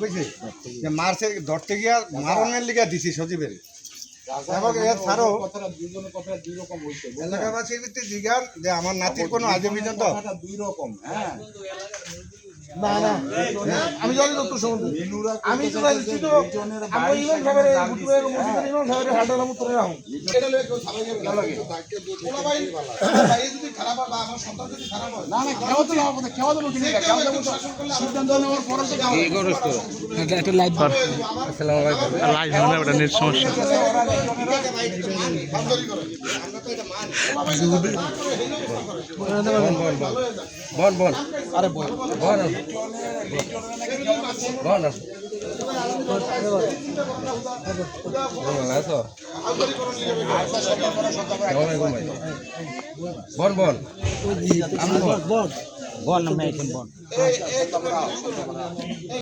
বুঝছি যে মারছে ধরতে গিয়া মারণের লিগা দিছি সজীবের। এলাকাবাসীর ভিত্তি জিজ্ঞান যে আমার নাতির কোনো আজ পর্যন্ত দুই রকম হ্যাঁ। না না। আমি জানি তো সম্বন্ধে। আমি তো জানি তো আমি ইমান সাহেবের বুটুয়ের মুসিদের ইমান সাহেবের হাড্ডা উত্তরে রাখুন এটা লয়ে কেউ সারাই যাবে না লাগে ওলা ভাই ভাই যদি খারাপ হয় বা আমার সন্তান যদি খারাপ হয় না না কেউ তো না কেউ তো বলতে না। কেউ তো বলতে সিদ্ধান্ত নেওয়ার পরে তো কেউ কি করিস তো একটা লাইট বার। আসসালামু আলাইকুম। লাইট হবে ওটা নেট সমস্যা। তো এটা মানি বল। বল আরে বল। বল বল বল বল। এই এই